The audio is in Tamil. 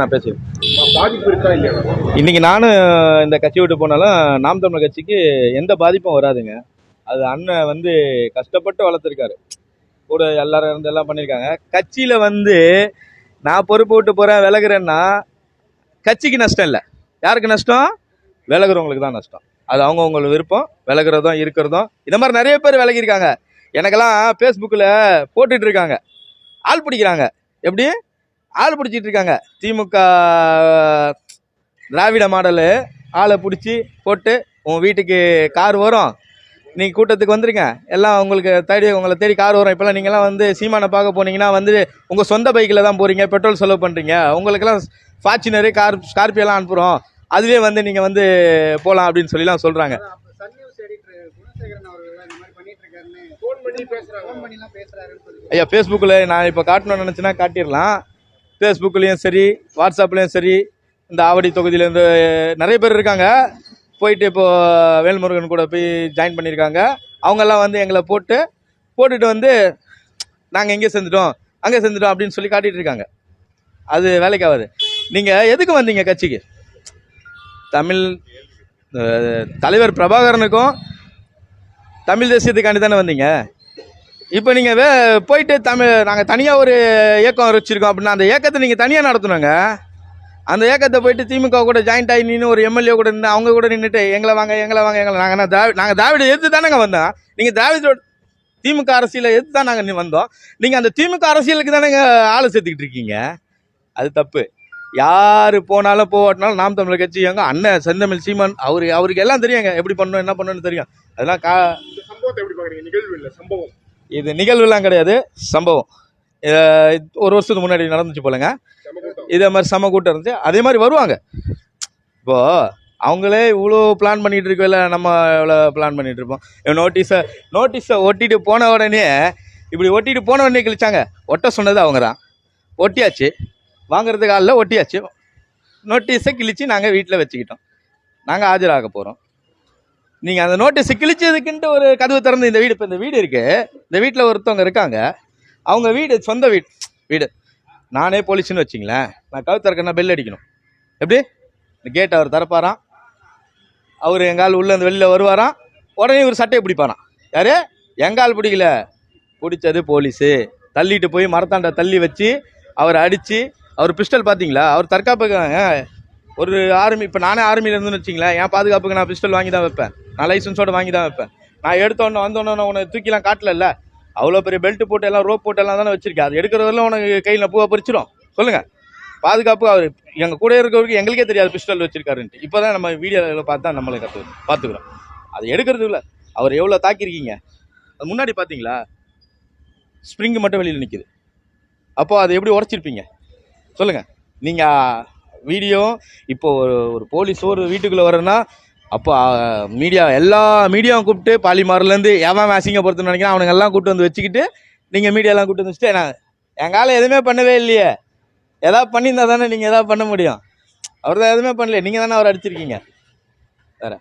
நான் பேசுவேன் பாதிப்பு இருக்கா இல்லையா? இன்னைக்கு நானும் இந்த கட்சி விட்டு போனாலும் நாம் தமிழர் கட்சிக்கு எந்த பாதிப்பும் வராதுங்க. அது அண்ணன் வந்து கஷ்டப்பட்டு வளர்த்துருக்காரு. கூட எல்லாரும் இருந்து எல்லாம் பண்ணியிருக்காங்க கட்சியில் வந்து நான் பொறுப்பு விட்டு போகிறேன் விலகுறேன்னா கட்சிக்கு நஷ்டம் இல்லை. யாருக்கு நஷ்டம்? விலகுறவங்களுக்கு தான் நஷ்டம். அது அவங்கவுங்களுக்கு விருப்பம். விலகுறதும் இருக்கிறதும். இந்த மாதிரி நிறைய பேர் விலகியிருக்காங்க. எனக்கெல்லாம் ஃபேஸ்புக்கில் போட்டுட்டு இருக்காங்க. ஆள் பிடிக்கிறாங்க. எப்படி? ஆள் பிடிச்சிட்டு இருக்காங்க. திமுக திராவிட மாடலு ஆளை பிடிச்சி போட்டு உன் வீட்டுக்கு கார் வரும். நீங்கள் கூட்டத்துக்கு வந்துருங்க. எல்லாம் உங்களுக்கு தேடி உங்களை தேடி கார் வரும். இப்போல்லாம் நீங்கள்லாம் வந்து சீமானை பார்க்க போனீங்கன்னா வந்து உங்கள் சொந்த பைக்கில் தான் போகிறீங்க பெட்ரோல் செலவு பண்ணுறீங்க உங்களுக்கெல்லாம் ஃபார்ச்சுனரு கார் ஸ்கார்பியோலாம் அனுப்புகிறோம் அதுவே வந்து நீங்கள் வந்து போகலாம் அப்படின்னு சொல்லிலாம் சொல்கிறாங்க பண்ணி ஐயா ஃபேஸ்புக்கில் நான் இப்போ காட்டணும்னு நினச்சினா காட்டிடலாம். ஃபேஸ்புக்லேயும் சரி வாட்ஸ்அப்லேயும் சரி இந்த ஆவடி தொகுதியிலேருந்து நிறைய பேர் இருக்காங்க. போயிட்டு இப்போது வேல்முருகன் கூட போய் ஜாயின் பண்ணியிருக்காங்க. அவங்கெல்லாம் வந்து எங்களை போட்டு போட்டுட்டு வந்து நாங்கள் எங்கே செஞ்சிட்டோம் அங்கே செஞ்சிட்டோம் அப்படின்னு சொல்லி காட்டிகிட்டு இருக்காங்க. அது வேலைக்கு ஆகாது நீங்கள் எதுக்கு வந்தீங்க கட்சிக்கு? தமிழ் தலைவர் பிரபாகரனுக்கும் தமிழ் தேசியத்துக்காண்டி தானே வந்தீங்க? இப்போ நீங்கள் வே போயிட்டு தமிழ் நாங்கள் தனியாக ஒரு இயக்கம் வச்சுருக்கோம் அப்படின்னா அந்த இயக்கத்தை நீங்கள் தனியாக நடத்தணுங்க. அந்த ஏக்கத்தை போயிட்டு திமுக கூட ஜாயிண்ட் ஆகி நின்று ஒரு எம்எல்ஏ கூட நின்று அவங்க கூட நின்றுட்டு எங்களை வாங்க எங்களை வாங்க எங்களை நாங்கள் என்ன திராவி நாங்கள் திராவிட எதிர்த்து தானேங்க வந்தோம்? நீங்கள் திராவிடோட திமுக அரசியலை எதிர்த்து தான் நாங்கள் வந்தோம்? நீங்கள் அந்த திமுக அரசியலுக்கு தானேங்க ஆளை சேர்த்துக்கிட்டு இருக்கீங்க? அது தப்பு. யார் போனாலும் போவாட்டினாலும் நாம் தமிழர் கட்சி எங்க அண்ணன் செந்தமிழ் சீமான் அவரு அவருக்கு எல்லாம் தெரியுங்க. எப்படி பண்ணணும் என்ன பண்ணணும்னு தெரியும். அதெல்லாம் கா சம்பவத்தை எப்படி பார்க்குறீங்க? நிகழ்வு இல்லை சம்பவம். இது நிகழ்வுலாம் கிடையாது சம்பவம். ஒரு வருஷத்துக்கு முன்னாடி நடந்துச்சு போலங்க. இதே மாதிரி செம கூட்டம் இருந்துச்சு. அதே மாதிரி வருவாங்க. இப்போது அவங்களே இவ்வளோ பிளான் பண்ணிகிட்டு இருக்கல நம்ம இவ்வளோ பிளான் பண்ணிகிட்டு இருப்போம். நோட்டீஸை நோட்டீஸை ஒட்டிட்டு போன உடனே இப்படி ஒட்டிட்டு போன உடனே கிழிச்சாங்க. ஒட்ட சொன்னது அவங்க தான். ஒட்டியாச்சு. வாங்குறதுக்கு ஆளில் ஒட்டியாச்சு. நோட்டீஸை கிழித்து நாங்கள் வீட்டில் வச்சுக்கிட்டோம். நாங்கள் ஆஜராக போகிறோம் நீங்கள் அந்த நோட்டீஸ் கிழிச்சதுக்குன்ட்டு ஒரு கதவு திறந்து இந்த வீடு இப்போ இந்த வீடு இருக்குது இந்த வீட்டில் ஒருத்தவங்க இருக்காங்க. அவங்க வீடு சொந்த வீடு வீடு. நானே போலீஸ்னு வச்சிங்களேன். நான் கவு திறக்கனா பெல் அடிக்கணும். எப்படி? இந்த கேட் அவர் திறப்பாராம். அவர் எங்கால் உள்ள இருந்து வெளியில் வருவாராம். உடனே இவர் சட்டையை பிடிப்பாராம். யார்? எங்கால் பிடிக்கல? பிடிச்சது போலீஸு. தள்ளிட்டு போய் மரத்தாண்டை தள்ளி வச்சு அவரை அடித்து அவர் பிஸ்டல் பார்த்தீங்களா? அவர் தற்காப்புக்காக ஒரு ஆர்மி இப்போ நானே ஆர்மியில் இருந்துன்னு வச்சிங்களேன் என் பாதுகாப்புக்கு நான் பிஸ்டல் வாங்கி தான் வைப்பேன். நான் லைசன்ஸோடு வாங்கி தான் வைப்பேன். நான் எடுத்தோன்னே வந்தோன்னே உனக்கு தூக்கிலாம் காட்டலல்ல. அவ்வளோ பெரிய பெல்ட் போட்டு எல்லாம் ரோப் போட்டு எல்லாம் தானே வச்சிருக்கேன். அது எடுக்கிறதெல்லாம் உனக்கு கையில் பூவை பறிச்சிடும் சொல்லுங்கள் பாதுகாப்பு அவர் எங்கள் கூட இருக்கிறவருக்கு எங்களுக்கே தெரியாது பிஸ்டல் வச்சிருக்காருன்ட்டு. இப்போ தான் நம்ம வீடியோவில் பார்த்து தான் நம்மளை கற்று பார்த்துக்குறோம். அது எடுக்கிறது இல்லை. அவர் எவ்வளோ தாக்கியிருக்கீங்க? அது முன்னாடி பார்த்தீங்களா? ஸ்ப்ரிங்கு மட்டும் வெளியில் நிற்கிது அப்போது அதை எப்படி உடச்சிருப்பீங்க? சொல்லுங்கள் நீங்கள் வீடியோ இப்போ ஒரு ஒரு போலீஸ் ஒரு வீட்டுக்குள்ளே வரேன்னா அப்போ மீடியா எல்லா மீடியாவும் கூப்பிட்டு பாலிமாரிலேருந்து எவன் அசிங்கப்படுத்துன்னு நினைக்கிறேன் அவனுங்க எல்லாம் கூப்பிட்டு வந்து வச்சுக்கிட்டு நீங்கள் மீடியாலாம் கூப்பிட்டு வந்து வச்சுட்டு நான் எங்கால எதுவுமே பண்ணவே இல்லையே. எதாவது பண்ணியிருந்தா தானே நீங்கள் எதாவது பண்ண முடியும். அவர் தான் எதுவுமே பண்ணல நீங்கள் தானே அவர் அடிச்சிருக்கீங்க. வேறு.